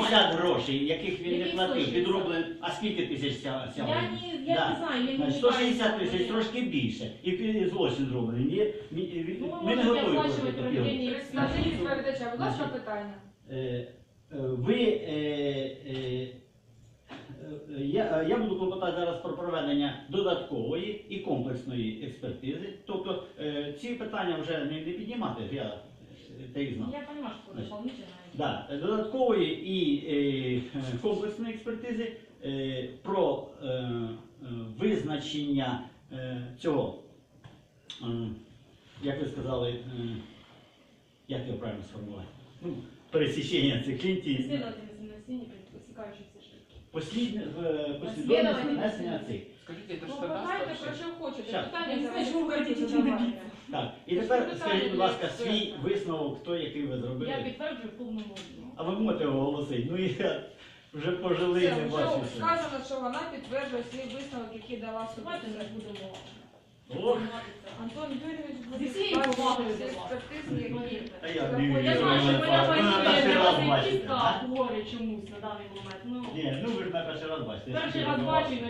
160 грошей, яких він не Яких платив, 160? підроблено, а скільки тисяч ся- сягає? Я, не, я Да. знаю, я не Значить, 160 тисяч, трошки більше. І пі- злочин зроблений. Ні, ні, Ну, ви ми не можете готові оплачувати платити такі проведення відповідача, будь ласка, Значить, питання. Е, е, Ви, е, е, е, я, я буду клопотати зараз про проведення додаткової і комплексної експертизи. Тобто е, ці питання вже не, не піднімати, я е, і знав. Я понимаю, что дополнительно. Да, додаткової і е, комплексної експертизи е, про е, е, визначення е, цього, е, як ви сказали, е, як його правильно сформувати? Ну, пересічення цих лінтій, послідне, послідовність нанесення цих. Ну, ж питайте, кадастр. про що хочете. Щас. Питання Я не знаю, що ви. Так, і тепер скажіть, будь ласка, свій висновок, хто який ви зробили. Я підтверджую в повному. А ви можете оголосити? Ну я вже пожили, Все, не бачу. вже сказано, що вона підтверджує свій висновок, який дала Давайте суд. не будемо. Ох. Антон Юрійович Зі буде всією складати повагою всі до вас. експертизи, які. Та я не Я знаю, що Вона моя так пані раз Юрія бачите, говорить чомусь на даний момент. Ну, Ні, ну ви ж мене перший раз бачите. перший раз бачу і